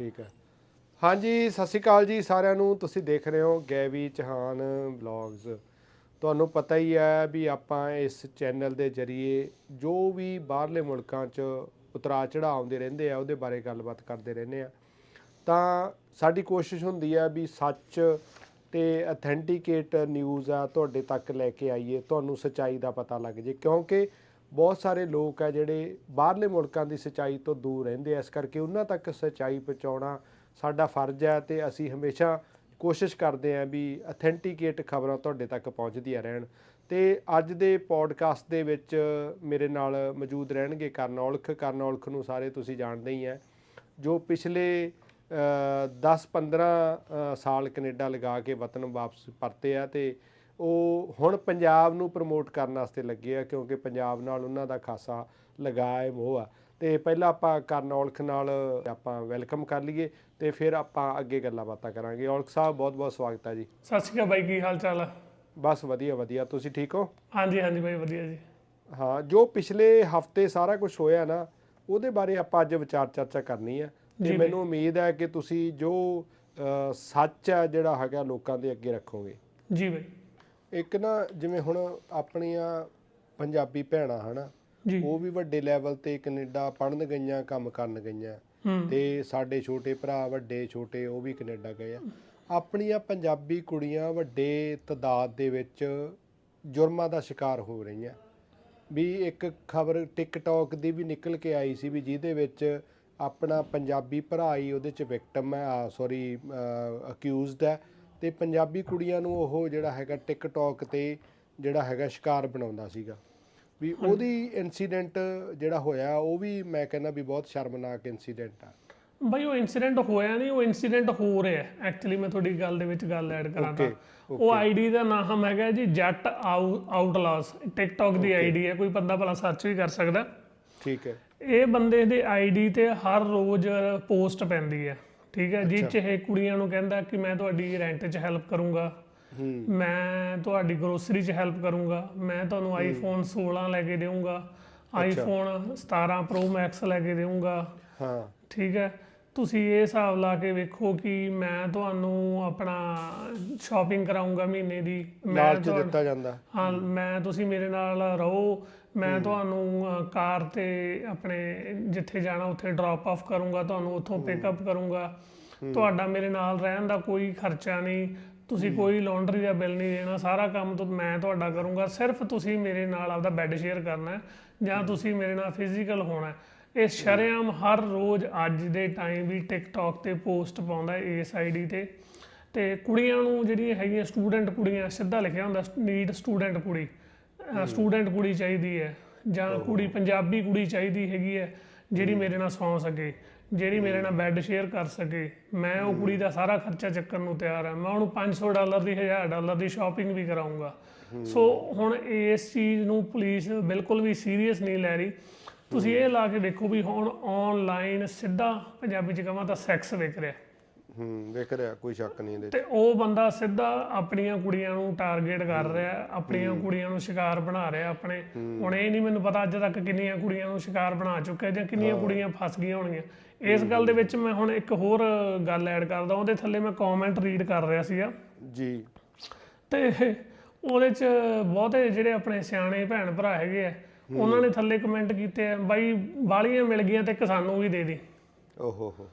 ਠੀਕ ਹੈ। ਹਾਂਜੀ, ਸਤਿ ਸ਼੍ਰੀ ਅਕਾਲ ਜੀ ਸਾਰਿਆਂ ਨੂੰ। ਤੁਸੀਂ ਦੇਖ ਰਹੇ ਹੋ ਗੈਵੀ ਚਹਾਨ ਵਲੌਗਸ ਤੁਹਾਨੂੰ ਪਤਾ ਹੀ ਹੈ ਵੀ ਆਪਾਂ ਇਸ ਚੈਨਲ ਦੇ ਜ਼ਰੀਏ ਜੋ ਵੀ ਬਾਹਰਲੇ ਮੁਲਕਾਂ 'ਚ ਉਤਰਾ ਚੜਾਅ ਆਉਂਦੇ ਰਹਿੰਦੇ ਆ, ਉਹਦੇ ਬਾਰੇ ਗੱਲਬਾਤ ਕਰਦੇ ਰਹਿੰਦੇ ਆ। ਤਾਂ ਸਾਡੀ ਕੋਸ਼ਿਸ਼ ਹੁੰਦੀ ਹੈ ਵੀ ਸੱਚ ਤੇ ਅਥੈਂਟੀਕੇਟ ਨਿਊਜ਼ ਆ ਤੁਹਾਡੇ ਤੱਕ ਲੈ ਕੇ ਆਈਏ, ਤੁਹਾਨੂੰ ਸੱਚਾਈ ਦਾ ਪਤਾ ਲੱਗ ਜੇ। ਕਿਉਂਕਿ ਬਹੁਤ ਸਾਰੇ ਲੋਕ ਆ ਜਿਹੜੇ ਬਾਹਰਲੇ ਮੁਲਕਾਂ ਦੀ ਸੱਚਾਈ ਤੋਂ ਦੂਰ ਰਹਿੰਦੇ ਆ। ਇਸ ਕਰਕੇ ਉਹਨਾਂ ਤੱਕ ਸੱਚਾਈ ਪਹੁੰਚਾਉਣਾ ਸਾਡਾ ਫਰਜ਼ ਹੈ ਤੇ ਅਸੀਂ ਹਮੇਸ਼ਾ ਕੋਸ਼ਿਸ਼ ਕਰਦੇ ਹਾਂ ਵੀ ਅਥੈਂਟੀਕੇਟ ਖਬਰਾਂ ਤੁਹਾਡੇ ਤੱਕ ਪਹੁੰਚਦੀਆਂ ਰਹਿਣ। ਤੇ ਅੱਜ ਦੇ ਪੋਡਕਾਸਟ ਦੇ ਵਿੱਚ ਮੇਰੇ ਨਾਲ ਮੌਜੂਦ ਰਹਿਣਗੇ ਕਰਨ ਔਲਖ ਕਰਨ ਔਲਖ ਨੂੰ ਸਾਰੇ ਤੁਸੀਂ ਜਾਣਦੇ ਹੀ ਹੈ ਜੋ ਪਿਛਲੇ 10-15 ਸਾਲ ਕੈਨੇਡਾ ਲਗਾ ਕੇ ਵਤਨ ਵਾਪਸ ਪਰਤੇ ਆ ਤੇ ਉਹ ਹੁਣ ਪੰਜਾਬ ਨੂੰ ਪ੍ਰਮੋਟ ਕਰਨ ਵਾਸਤੇ ਲੱਗੇ ਆ ਕਿਉਂਕਿ ਪੰਜਾਬ ਨਾਲ ਉਹਨਾਂ ਦਾ ਖਾਸਾ ਲਗਾਅ ਮੋਹ ਆ। ਤੇ ਪਹਿਲਾਂ ਆਪਾਂ ਕਰਨ ਔਲਖ ਨਾਲ ਆਪਾਂ ਵੈਲਕਮ ਕਰ ਲਈਏ ਤੇ ਫਿਰ ਆਪਾਂ ਅੱਗੇ ਗੱਲਾਂ ਬਾਤਾਂ ਕਰਾਂਗੇ। ਔਲਖ ਸਾਹਿਬ ਬਹੁਤ ਬਹੁਤ ਸਵਾਗਤ ਹੈ ਜੀ। ਸਤਿ ਸ਼੍ਰੀ ਅਕਾਲ ਬਾਈ ਕੀ ਹਾਲ ਚਾਲ ਆ? ਬਸ ਵਧੀਆ ਵਧੀਆ। ਤੁਸੀਂ ਠੀਕ ਹੋ? ਹਾਂਜੀ ਹਾਂਜੀ ਬਾਈ ਵਧੀਆ ਜੀ। ਹਾਂ ਜੋ ਪਿਛਲੇ ਹਫ਼ਤੇ ਸਾਰਾ ਕੁਝ ਹੋਇਆ ਨਾ ਉਹਦੇ ਬਾਰੇ ਆਪਾਂ ਅੱਜ ਵਿਚਾਰ ਚਰਚਾ ਕਰਨੀ ਹੈ ਤੇ ਜੀ ਮੈਨੂੰ ਉਮੀਦ ਹੈ ਕਿ ਤੁਸੀਂ ਜੋ ਸੱਚ ਹੈ ਜਿਹੜਾ ਹੈਗਾ ਲੋਕਾਂ ਦੇ ਅੱਗੇ ਰੱਖੋਗੇ। ਜੀ ਬਾਈ। ਇੱਕ ਨਾ ਜਿਵੇਂ ਹੁਣ ਆਪਣੀਆਂ ਪੰਜਾਬੀ ਭੈਣਾਂ ਹਨਾ ਜੀ। ਉਹ ਵੀ ਵੱਡੇ ਲੈਵਲ ਤੇ ਕੈਨੇਡਾ ਪੜਨ ਗਈਆਂ ਕੰਮ ਕਰਨ ਗਈਆਂ। ਤੇ ਸਾਡੇ ਛੋਟੇ ਭਰਾ ਵੱਡੇ ਛੋਟੇ ਉਹ ਵੀ ਕੈਨੇਡਾ ਗਏ ਆ। ਆਪਣੀਆਂ ਪੰਜਾਬੀ ਕੁੜੀਆਂ ਵੱਡੇ ਤਦਾਦ ਦੇ ਵਿੱਚ ਜੁਰਮਾਂ ਦਾ ਸ਼ਿਕਾਰ ਹੋ ਰਹੀਆਂ। ਵੀ ਇੱਕ ਖਬਰ ਟਿਕਟੌਕ ਦੀ ਵੀ ਨਿਕਲ ਕੇ ਆਈ ਸੀ ਵੀ ਜਿਹਦੇ ਵਿੱਚ ਆਪਣਾ ਪੰਜਾਬੀ ਭਰਾ ਹੀ ਉਹਦੇ ਚ ਵਿਕਟਮ ਹੈ ਸੌਰੀ ਅਕਿਊਜ਼ਡ ਹੈ। ਤੇ ਪੰਜਾਬੀ ਕੁੜੀਆਂ ਨੂੰ ਉਹ ਜਿਹੜਾ ਹੈਗਾ ਟਿਕਟੌਕ ਤੇ ਜਿਹੜਾ ਹੈਗਾ ਸ਼ਿਕਾਰ ਬਣਾਉਂਦਾ ਸੀਗਾ। ਵੀ ਉਹਦੀ ਇਨਸੀਡੈਂਟ ਜਿਹੜਾ ਹੋਇਆ ਉਹ ਵੀ ਮੈਂ ਕਹਿੰਦਾ ਵੀ ਬਹੁਤ ਸ਼ਰਮਨਾਕ ਇਨਸੀਡੈਂਟ ਆ। ਬਾਈ ਉਹ ਇਨਸੀਡੈਂਟ ਹੋਇਆ ਨਹੀਂ ਉਹ ਇਨਸੀਡੈਂਟ ਹੋ ਰਿਹਾ। ਐਕਚੁਅਲੀ ਮੈਂ ਤੁਹਾਡੀ ਗੱਲ ਦੇ ਵਿੱਚ ਗੱਲ ਐਡ ਕਰਾਂ ਤਾਂ। ਉਹ ਆਈਡੀ ਦਾ ਨਾਮ ਹੈਗਾ ਜੀ ਜੱਟ ਆਊਟਲਾਸ ਟਿਕਟੌਕ ਦੀ ਆਈਡੀ ਹੈ ਕੋਈ ਬੰਦਾ ਭਲਾ ਸਰਚ ਵੀ ਕਰ ਸਕਦਾ। ਠੀਕ ਹੈ। ਇਹ ਬੰਦੇ ਦੇ ਆਈਡੀ ਤੇ ਹਰ ਰੋਜ਼ ਪੋਸਟ ਪੈਂਦੀ ਹੈ। ਠੀਕ ਹੈ ਜਿਹ ਚ ਇਹ ਕੁੜੀਆਂ ਨੂੰ ਕਹਿੰਦਾ ਕਿ ਮੈਂ ਤੁਹਾਡੀ ਰੈਂਟ 'ਚ ਹੈਲਪ ਕਰੂੰਗਾ ਮੈਂ ਤੁਹਾਡੀ ਗਰੋਸਰੀ 'ਚ ਹੈਲਪ ਕਰੂੰਗਾ ਮੈਂ ਤੁਹਾਨੂੰ ਆਈਫੋਨ 16 ਲੈ ਕੇ ਦੇਵਾਂਗਾ ਆਈਫੋਨ 17 ਪ੍ਰੋ ਮੈਕਸ ਲੈ ਕੇ ਦੇਵਾਂਗਾ ਹਾਂ। ਠੀਕ ਹੈ ਤੁਸੀਂ ਇਹ ਹਿਸਾਬ ਲਾ ਕੇ ਵੇਖੋ ਕਿ ਮੈਂ ਤੁਹਾਨੂੰ ਆਪਣਾ ਸ਼ਾਪਿੰਗ ਕਰਾਉਂਗਾ ਮਹੀਨੇ ਦੀ। ਮੈਂ ਲਾਲਚ ਤੁਹਾ- ਦਿੱਤਾ ਜਾਂਦਾ। ਹਾਂ ਮੈਂ ਤੁਸੀਂ ਮੇਰੇ ਨਾਲ ਰਹੋ। ਮੈਂ ਤੁਹਾਨੂੰ ਅ, ਕਾਰ ਤੇ ਆਪਣੇ ਜਿੱਥੇ ਜਾਣਾ ਉੱਥੇ ਡ੍ਰੌਪ ਆਫ ਕਰੂੰਗਾ ਤੁਹਾਨੂੰ ਉੱਥੋਂ ਪਿਕਅਪ ਕਰੂੰਗਾ। ਤੁਹਾਡਾ ਮੇਰੇ ਨਾਲ ਰਹਿਣ ਦਾ ਕੋਈ ਖਰਚਾ ਨਹੀਂ। ਤੁਸੀਂ ਕੋਈ ਲਾਂਡਰੀ ਦਾ ਬਿੱਲ ਨਹੀਂ ਦੇਣਾ। ਸਾਰਾ ਕੰਮ ਤਾਂ ਮੈਂ ਤੁਹਾਡਾ ਕਰੂੰਗਾ। ਸਿਰਫ ਤੁਸੀਂ ਮੇਰੇ ਨਾਲ ਆਪਦਾ ਬੈੱਡ ਸ਼ੇਅਰ ਕਰਨਾ ਹੈ ਜਾਂ ਤੁਸੀਂ ਮੇਰੇ ਨਾਲ ਫਿਜ਼ੀਕਲ ਹੋਣਾ ਹੈ। ਇਹ ਸ਼ਰੇਆਮ ਹਰ ਰੋਜ਼ ਅੱਜ ਦੇ ਟਾਈਮ ਵੀ ਟਿਕਟੌਕ ਤੇ ਪੋਸਟ ਪਾਉਂਦਾ ਇਸ ਆਈਡੀ ਤੇ। ਤੇ ਕੁੜੀਆਂ ਨੂੰ ਜਿਹੜੀਆਂ ਹੈਗੀਆਂ ਸਟੂਡੈਂਟ ਕੁੜੀਆਂ ਸਿੱਧਾ ਲਿਖਿਆ ਹੁੰਦਾ ਨੀਡ ਸਟੂਡੈਂਟ ਕੁੜੀ। ਸਟੂਡੈਂਟ ਕੁੜੀ ਚਾਹੀਦੀ ਹੈ ਜਾਂ ਕੁੜੀ ਪੰਜਾਬੀ ਕੁੜੀ ਚਾਹੀਦੀ ਹੈਗੀ ਹੈ ਜਿਹੜੀ ਮੇਰੇ ਨਾਲ ਸੌਂ ਸਕੇ ਜਿਹੜੀ ਮੇਰੇ ਨਾਲ ਬੈੱਡ ਸ਼ੇਅਰ ਕਰ ਸਕੇ। ਮੈਂ ਉਹ ਕੁੜੀ ਦਾ ਸਾਰਾ ਖਰਚਾ ਚੱਕਣ ਨੂੰ ਤਿਆਰ ਹਾਂ। ਮੈਂ ਉਹਨੂੰ 500 ਡਾਲਰ ਦੀ 1000 ਡਾਲਰ ਦੀ ਸ਼ਾਪਿੰਗ ਵੀ ਕਰਾਉਂਗਾ ਸੋ ਹੁਣ ਇਸ ਚੀਜ਼ ਨੂੰ ਪੁਲਿਸ ਬਿਲਕੁਲ ਵੀ ਸੀਰੀਅਸ ਨਹੀਂ ਲੈ ਰਹੀ। ਤੁਸੀਂ ਇਹ ਲਾ ਕੇ ਦੇਖੋ ਵੀ ਹੁਣ ਆਨਲਾਈਨ ਸਿੱਧਾ ਪੰਜਾਬੀ ਚ ਕਹਾਂ ਤਾਂ ਸੈਕਸ ਵਿਕ ਰਿਹਾ। ਹੂੰ ਵੇਖ ਰਿਹਾ ਕੋਈ ਸ਼ੱਕ ਨਹੀਂ ਇਹਦੇ। ਤੇ ਉਹ ਬੰਦਾ ਸਿੱਧਾ ਆਪਣੀਆਂ ਕੁੜੀਆਂ ਨੂੰ ਟਾਰਗੇਟ ਕਰ ਰਿਹਾ ਆਪਣੀਆਂ ਕੁੜੀਆਂ ਨੂੰ ਸ਼ਿਕਾਰ ਬਣਾ ਰਿਹਾ ਆਪਣੇ। ਹੁਣ ਇਹ ਨਹੀਂ ਮੈਨੂੰ ਪਤਾ ਅੱਜ ਤੱਕ ਕਿੰਨੀਆਂ ਕੁੜੀਆਂ ਨੂੰ ਸ਼ਿਕਾਰ ਬਣਾ ਚੁੱਕਿਆ ਜਾਂ ਕਿੰਨੀਆਂ ਕੁੜੀਆਂ ਫਸ ਗਈਆਂ ਹੋਣਗੀਆਂ। ਇਸ ਗੱਲ ਦੇ ਵਿੱਚ ਮੈਂ ਹੁਣ ਇੱਕ ਹੋਰ ਗੱਲ ਐਡ ਕਰਦਾ ਉਹਦੇ ਥੱਲੇ ਮੈਂ ਕਮੈਂਟ ਰੀਡ ਕਰ ਰਿਹਾ ਸੀਗਾ। ਜੀ। ਤੇ ਉਹਦੇ ਚ ਬਹੁਤੇ ਜਿਹੜੇ ਆਪਣੇ ਸਿਆਣੇ ਭੈਣ ਭਰਾ ਹੈਗੇ ਆ ਉਹਨਾਂ ਨੇ ਥੱਲੇ ਕਮੈਂਟ ਕੀਤੇ ਆ ਬਾਈ ਬਾਲੀਆਂ ਮਿਲ ਗਈਆਂ ਤੇ ਇੱਕ ਸਾਨੂੰ ਵੀ ਦੇ ਦੇ। ਓਹੋ ਹੋ।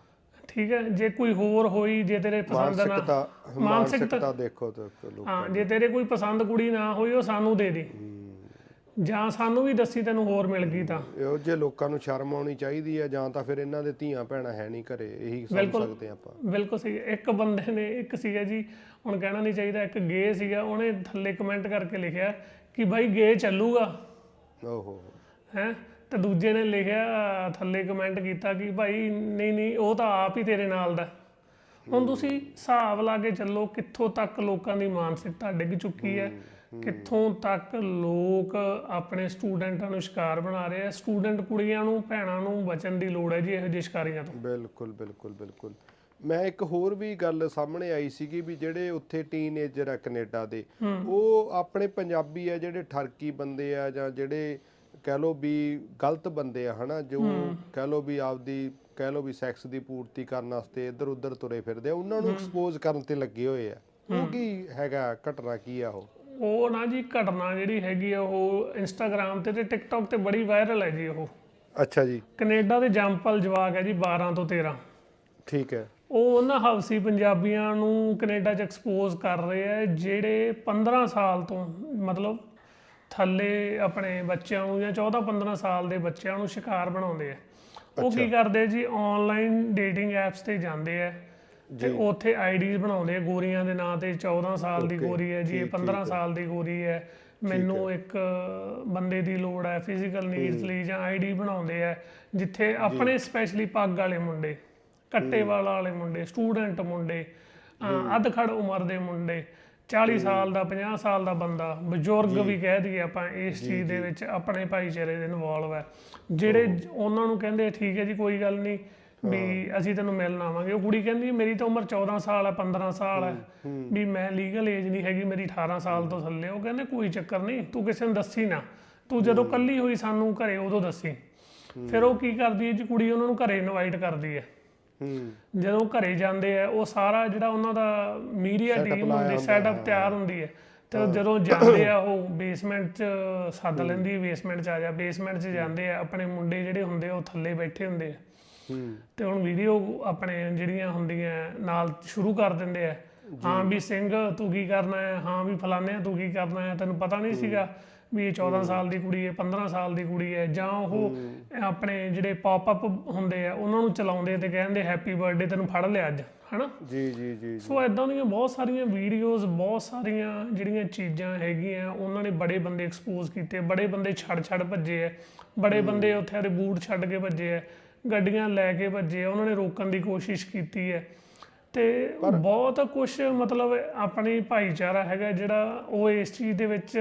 ਠੀਕ ਹੈ ਜੇ ਕੋਈ ਹੋਰ ਹੋਈ ਜੇ ਤੇਰੇ ਪਸੰਦ ਨਾ ਮਾਨਸਿਕਤਾ ਮਾਨਸਿਕਤਾ ਦੇਖੋ ਤੇ ਲੋਕ ਹਾਂ ਜੇ ਤੇਰੇ ਕੋਈ ਪਸੰਦ ਕੁੜੀ ਨਾ ਹੋਈ ਉਹ ਸਾਨੂੰ ਦੇ ਦੇ। ਜਾਂ ਸਾਨੂੰ ਵੀ ਦੱਸੀ ਤੈਨੂੰ ਹੋਰ ਮਿਲ ਗਈ ਤਾਂ। ਇਹੋ ਜਿਹੇ ਲੋਕਾਂ ਨੂੰ ਸ਼ਰਮ ਆਉਣੀ ਚਾਹੀਦੀ ਹੈ ਜਾਂ ਤਾਂ ਫਿਰ ਇਹਨਾਂ ਦੇ ਧੀਆਂ ਭੈਣਾਂ ਹੈ ਨਹੀਂ ਘਰੇ ਇਹੀ ਸਮਝ ਬਿਲਕੁਲ। ਸਕਦੇ ਆਪਾਂ। ਬਿਲਕੁਲ ਸਹੀ ਇੱਕ ਬੰਦੇ ਨੇ ਇੱਕ ਸੀਗਾ ਜੀ ਹੁਣ ਕਹਿਣਾ ਨਹੀਂ ਚਾਹੀਦਾ ਇੱਕ ਗੇ ਸੀਗਾ ਉਹਨੇ ਥੱਲੇ ਕਮੈਂਟ ਕਰਕੇ ਲਿਖਿਆ ਕਿ ਭਾਈ ਗੇ ਚੱਲੂਗਾ। ਓਹੋ। ਹੈ? ਤੇ ਦੂਜੇ ਨੇ ਲਿਖਿਆ ਥੱਲੇ ਕਮੈਂਟ ਕੀਤਾ ਕਿ ਭਾਈ ਨਹੀਂ ਨਹੀਂ ਉਹ ਤਾਂ ਆਪ ਹੀ ਤੇਰੇ ਨਾਲ ਦਾ। ਹੁਣ ਤੁਸੀਂ ਹਿਸਾਬ ਲਾ ਕੇ ਚੱਲੋ ਕਿੱਥੋਂ ਤੱਕ ਲੋਕਾਂ ਦੀ ਮਾਨਸਿਕਤਾ ਡਿੱਗ ਚੁੱਕੀ ਹੈ। ਕਿੱਥੋਂ ਤੱਕ ਲੋਕ ਆਪਣੇ ਸਟੂਡੈਂਟਾਂ ਨੂੰ ਸ਼ਿਕਾਰ ਬਣਾ ਰਹੇ ਆ? ਸਟੂਡੈਂਟ ਕੁੜੀਆਂ ਨੂੰ ਭੈਣਾਂ ਨੂੰ ਬਚਣ ਦੀ ਲੋੜ ਹੈ ਜੀ ਇਹੋ ਜਿਹੇ ਸ਼ਿਕਾਰੀਆਂ ਤੋਂ? ਬਿਲਕੁਲ ਬਿਲਕੁਲ ਬਿਲਕੁਲ। ਮੈਂ ਇੱਕ ਹੋਰ ਵੀ ਗੱਲ ਸਾਹਮਣੇ ਆਈ ਸੀਗੀ ਵੀ ਜਿਹੜੇ ਉੱਥੇ ਟੀਨੇਜਰ ਆ ਕੈਨੇਡਾ ਦੇ ਉਹ ਆਪਣੇ ਪੰਜਾਬੀ ਆ ਜਿਹੜੇ ਠਰਕੀ ਬੰਦੇ ਆ ਜਾਂ ਜਿਹੜੇ ਕਹਿ ਲੋ ਵੀ ਗਲਤ ਬੰਦੇ ਆ ਹਨਾ ਜੋ ਕਹਿ ਲੋ ਵੀ ਆਪਦੀ ਕਹਿ ਲਓ ਵੀ ਸੈਕਸ ਦੀ ਪੂਰਤੀ ਕਰਨ ਵਾਸਤੇ ਇੱਧਰ ਉੱਧਰ ਤੁਰੇ ਫਿਰਦੇ ਆ ਉਹਨਾਂ ਨੂੰ ਐਕਸਪੋਜ਼ ਕਰਨ ਤੇ ਲੱਗੇ ਹੋਏ ਆ। ਉਹ ਕੀ ਹੈਗਾ ਘਟਨਾ ਕੀ ਆ ਉਹ? ਉਹ ਨਾ ਜੀ ਘਟਨਾ ਜਿਹੜੀ ਹੈਗੀ ਆ ਉਹ ਇੰਸਟਾਗ੍ਰam ਤੇ ਤੇ ਟਿਕਟੌਕ ਤੇ ਬੜੀ ਵਾਇਰਲ ਹੈ ਜੀ ਉਹ। ਅੱਛਾ ਜੀ। ਕੈਨੇਡਾ ਦੇ ਜੰਪਲ ਜਵਾਕ ਹੈ ਜੀ 12 ਤੋਂ 13 ਠੀਕ ਹੈ। ਉਹ ਉਹਨਾਂ ਹਵਸੀ ਪੰਜਾਬੀਆਂ ਨੂੰ ਕੈਨੇਡਾ 'ਚ ਐਕਸਪੋਜ਼ ਕਰ ਰਹੇ ਆ ਜਿਹੜੇ 15 ਸਾਲ ਤੋਂ ਮਤਲਬ ਥੱਲੇ ਆਪਣੇ ਬੱਚਿਆਂ ਨੂੰ ਜਾਂ 14 15 ਸਾਲ ਦੇ ਬੱਚਿਆਂ ਨੂੰ ਸ਼ਿਕਾਰ ਬਣਾਉਂਦੇ ਆ। ਉਹ ਕੀ ਕਰਦੇ ਜੀ ਆਨਲਾਈਨ ਡੇਟਿੰਗ ਐਪਸ ਤੇ ਜਾਂਦੇ ਆ ਤੇ ਉੱਥੇ ਆਈਡੀਜ਼ ਬਣਾਉਂਦੇ ਆ ਗੋਰੀਆਂ ਦੇ ਨਾਂ ਤੇ 14 ਸਾਲ ਦੀ ਗੋਰੀ ਹੈ ਜੀ ਇਹ 15 ਸਾਲ ਦੀ ਗੋਰੀ ਹੈ। ਮੈਨੂੰ ਇੱਕ ਬੰਦੇ ਦੀ ਲੋੜ ਹੈ ਫਿਜ਼ੀਕਲ ਨੀਡਸ ਲਈ ਜਾਂ ਆਈਡੀ ਬਣਾਉਂਦੇ ਆ ਜਿੱਥੇ ਆਪਣੇ ਸਪੈਸ਼ਲੀ ਪੱਗ ਵਾਲੇ ਮੁੰਡੇ ਕੱਟੇ ਵਾਲਾ ਵਾਲੇ ਮੁੰਡੇ ਸਟੂਡੈਂਟ ਮੁੰਡੇ ਅੱਧਖੜ ਉਮਰ ਦੇ ਮੁੰਡੇ 40 ਸਾਲ ਦਾ 50 ਸਾਲ ਦਾ ਬੰਦਾ ਬਜ਼ੁਰਗ ਵੀ ਕਹਿ ਦਈਏ ਆਪਾਂ ਇਸ ਚੀਜ਼ ਦੇ ਵਿੱਚ ਆਪਣੇ ਭਾਈਚਾਰੇ ਦੇ ਇਨਵੋਲਵ ਹੈ। ਜਿਹੜੇ ਉਹਨਾਂ ਨੂੰ ਕਹਿੰਦੇ ਠੀਕ ਹੈ ਜੀ ਕੋਈ ਗੱਲ ਨਹੀਂ ਵੀ ਅਸੀਂ ਤੈਨੂੰ ਮਿਲਣ ਆਵਾਂਗੇ। ਉਹ ਕੁੜੀ ਕਹਿੰਦੀ ਮੇਰੀ ਤਾਂ ਉਮਰ 14 ਸਾਲ ਹੈ 15 ਸਾਲ ਹੈ ਵੀ ਮੈਂ ਲੀਗਲ ਏਜ ਨਹੀਂ ਹੈਗੀ ਮੇਰੀ 18 ਸਾਲ ਤੋਂ ਥੱਲੇ ਉਹ ਕਹਿੰਦੇ ਕੋਈ ਚੱਕਰ ਨਹੀਂ ਤੂੰ ਕਿਸੇ ਨੂੰ ਦੱਸੀ ਨਾ। ਤੂੰ ਜਦੋਂ ਕੱਲੀ ਹੋਈ ਸਾਨੂੰ ਘਰੇ ਉਦੋਂ ਦੱਸੀ। ਫਿਰ ਉਹ ਕੀ ਕਰਦੀ ਹੈ ਜੀ ਕੁੜੀ ਉਹਨਾਂ ਨੂੰ ਘਰੇ ਇਨਵਾਈਟ ਕਰਦੀ ਹੂੰ। ਜਦੋਂ ਘਰੇ ਜਾਂਦੇ ਆ ਉਹ ਸਾਰਾ ਜਿਹੜਾ ਉਹਨਾਂ ਦਾ ਮੀਡੀਆ ਟੀਮ ਹੁੰਦੀ ਸੈਟਅਪ ਤਿਆਰ ਹੁੰਦੀ ਹੈ। ਤੇ ਜਦੋਂ ਜਾਂਦੇ ਆ ਉਹ ਬੇਸਮੈਂਟ 'ਚ ਸੱਦ ਲੈਂਦੀ ਬੇਸਮੈਂਟ 'ਚ ਆ ਜਾ ਬੇਸਮੈਂਟ 'ਚ ਜਾਂਦੇ ਆ। ਆਪਣੇ ਮੁੰਡੇ ਜਿਹੜੇ ਹੁੰਦੇ ਉਹ ਥੱਲੇ ਬੈਠੇ ਹੁੰਦੇ ਆ। ਹੂੰ। ਤੇ ਹੁਣ ਵੀਡੀਓ ਆਪਣੇ ਜਿਹੜੀਆਂ ਹੁੰਦੀਆਂ ਨਾਲ ਸ਼ੁਰੂ ਕਰ ਦਿੰਦੇ ਆ। ਹਾਂ ਵੀ ਸਿੰਘ ਤੂੰ ਕੀ ਕਰਨਾ ਹੈ? ਹਾਂ ਵੀ ਫਲਾਣੇ ਤੂੰ ਕੀ ਕਰਨਾ ਹੈ? ਤੈਨੂੰ ਪਤਾ ਨਹੀਂ ਸੀਗਾ। ਵੀ ਇਹ 14 ਸਾਲ ਦੀ ਕੁੜੀ ਹੈ 15 ਸਾਲ ਦੀ ਕੁੜੀ ਹੈ ਜਾਂ ਉਹ ਆਪਣੇ ਜਿਹੜੇ ਪੌਪ ਅਪ ਹੁੰਦੇ ਆ ਉਹਨਾਂ ਨੂੰ ਚਲਾਉਂਦੇ ਤੇ ਕਹਿੰਦੇ ਹੈਪੀ ਬਰਥਡੇ ਤੈਨੂੰ ਫੜ ਲਿਆ ਅੱਜ ਹਨਾ? ਜੀ ਜੀ ਜੀ ਸੋ ਇਦਾਂ ਦੀਆਂ ਬਹੁਤ ਸਾਰੀਆਂ ਵੀਡੀਓਜ਼ ਬਹੁਤ ਸਾਰੀਆਂ ਜਿਹੜੀਆਂ ਚੀਜ਼ਾਂ ਹੈਗੀਆਂ ਉਹਨਾਂ ਨੇ ਬੜੇ ਬੰਦੇ ਐਕਸਪੋਜ਼ ਕੀਤੇ ਬੜੇ ਬੰਦੇ ਛੱਡ ਭੱਜੇ ਐ ਬੜੇ ਬੰਦੇ ਉੱਥੇ ਦੇ ਬੂਟ ਛੱਡ ਕੇ ਭੱਜੇ ਐ ਗੱਡੀਆਂ ਲੈ ਕੇ ਭੱਜੇ ਆ, ਉਹਨਾਂ ਨੇ ਰੋਕਣ ਦੀ ਕੋਸ਼ਿਸ਼ ਕੀਤੀ ਹੈ। ਤੇ ਬਹੁਤ ਕੁਝ ਮਤਲਬ ਆਪਣੀ ਭਾਈਚਾਰਾ ਹੈਗਾ ਜਿਹੜਾ ਉਹ ਇਸ ਚੀਜ਼ ਦੇ ਵਿੱਚ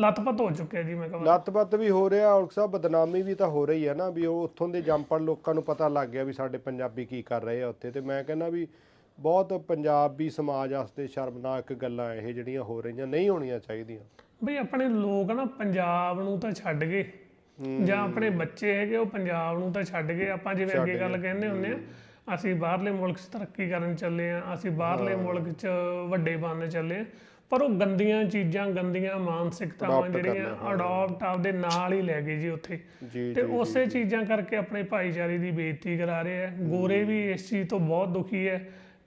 ਲਤਪਤ ਹੋ ਚੁੱਕਿਆ ਜੀ ਮੈਂ ਕਹਾਂ। ਲੱਤਪੱਤ ਵੀ ਹੋ ਰਿਹਾ ਔਲਖ ਸਾਹਿਬ ਬਦਨਾਮੀ ਵੀ ਤਾਂ ਹੋ ਰਹੀ ਹੈ ਨਾ ਵੀ ਉਹ ਉੱਥੋਂ ਦੇ ਜੰਪੜ ਲੋਕਾਂ ਨੂੰ ਪਤਾ ਲੱਗ ਗਿਆ ਵੀ ਸਾਡੇ ਪੰਜਾਬੀ ਕੀ ਕਰ ਰਹੇ ਆ ਉੱਥੇ ਤੇ ਮੈਂ ਕਹਿੰਦਾ ਵੀ ਬਹੁਤ ਪੰਜਾਬੀ ਸਮਾਜ ਵਾਸਤੇ ਸ਼ਰਮਨਾਕ ਗੱਲਾਂ ਇਹ ਜਿਹੜੀਆਂ ਹੋ ਰਹੀਆਂ ਨਹੀਂ ਹੋਣੀਆਂ ਚਾਹੀਦੀਆਂ। ਬਈ ਆਪਣੇ ਲੋਕ ਨਾ ਪੰਜਾਬ ਨੂੰ ਤਾਂ ਛੱਡ ਗਏ ਜਾਂ ਆਪਣੇ ਬੱਚੇ ਹੈਗੇ ਉਹ ਪੰਜਾਬ ਨੂੰ ਤਾਂ ਛੱਡ ਗਏ ਆਪਾਂ ਜਿਵੇਂ ਅੱਗੇ ਗੱਲ ਕਹਿੰਦੇ ਹੁੰਦੇ ਆ ਅਸੀਂ ਬਾਹਰਲੇ ਮੁਲਕ 'ਚ ਤਰੱਕੀ ਕਰਨ ਚੱਲੇ ਆ ਅਸੀਂ ਬਾਹਰਲੇ ਮੁਲਕ 'ਚ ਵੱਡੇ ਬਣਨ ਚੱਲੇ ਆ ਪਰ ਉਹ ਗੰਦੀਆਂ ਚੀਜ਼ਾਂ ਗੰਦੀਆਂ ਮਾਨਸਿਕਤਾਵਾਂ ਜਿਹੜੀਆਂ ਅਡਾਪਟ ਆਪਦੇ ਨਾਲ ਹੀ ਲੈ ਗਏ ਜੀ ਉੱਥੇ। ਤੇ ਉਸੇ ਚੀਜ਼ਾਂ ਕਰਕੇ ਆਪਣੇ ਭਾਈਚਾਰੇ ਦੀ ਬੇਇੱਜ਼ਤੀ ਕਰਾ ਰਹੇ ਆ। ਗੋਰੇ ਵੀ ਇਸ ਚੀਜ਼ ਤੋਂ ਬਹੁਤ ਦੁਖੀ ਹੈ।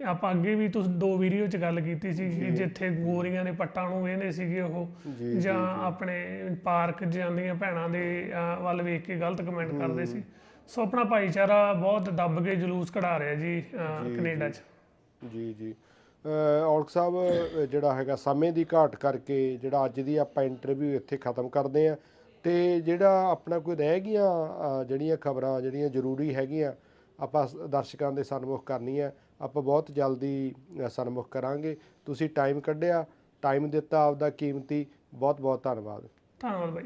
ਆਪਾਂ ਅੱਗੇ ਵੀ ਤੁਸੀਂ ਦੋ ਵੀਡੀਓ 'ਚ ਗੱਲ ਕੀਤੀ ਸੀ ਕਿ ਜਿੱਥੇ ਗੋਰੀਆਂ ਦੇ ਪੱਟਾਂ ਨੂੰ ਵੇਂਦੇ ਸੀਗੇ ਉਹ ਜਾਂ ਆਪਣੇ ਪਾਰਕ ਜਾਂਦੀਆਂ ਭੈਣਾਂ ਦੇ ਵੱਲ ਵੇਖ ਕੇ ਗਲਤ ਕਮੈਂਟ ਕਰਦੇ ਸੀ। ਸੋ ਆਪਣਾ ਭਾਈਚਾਰਾ ਬਹੁਤ ਦੱਬ ਕੇ ਜਲੂਸ ਕਢਾ ਰਿਹਾ ਜੀ ਅਹ, ਕੈਨੇਡਾ 'ਚ। ਜੀ ਜੀ। ਅਹ ਔਲਖ ਸਾਹਿਬ ਅਹ ਜਿਹੜਾ ਹੈਗਾ ਸਮੇਂ ਦੀ ਘਾਟ ਕਰਕੇ ਜਿਹੜਾ ਅੱਜ ਦੀ ਆਪਾਂ ਇੰਟਰਵਿਊ ਇੱਥੇ ਖਤਮ ਕਰਦੇ ਆ ਤੇ ਜਿਹੜਾ ਆਪਣਾ ਕੋਈ ਰਹਿ ਗਈਆਂ ਅਹ ਜਿਹੜੀਆਂ ਖਬਰਾਂ ਜਿਹੜੀਆਂ ਜ਼ਰੂਰੀ ਹੈਗੀਆਂ ਆਪਾਂ ਸ- ਦਰਸ਼ਕਾਂ ਦੇ ਸਨਮੁਖ ਕਰਨੀਆਂ ਆਪਾਂ ਬਹੁਤ ਜਲਦੀ ਅਹ ਸਨਮੁਖ ਕਰਾਂਗੇ। ਤੁਸੀਂ ਟਾਈਮ ਕੱਢਿਆ ਟਾਈਮ ਦਿੱਤਾ ਆਪਦਾ ਕੀਮਤੀ। ਬਹੁਤ ਬਹੁਤ ਧੰਨਵਾਦ। ਧੰਨਵਾਦ ਬਾਈ।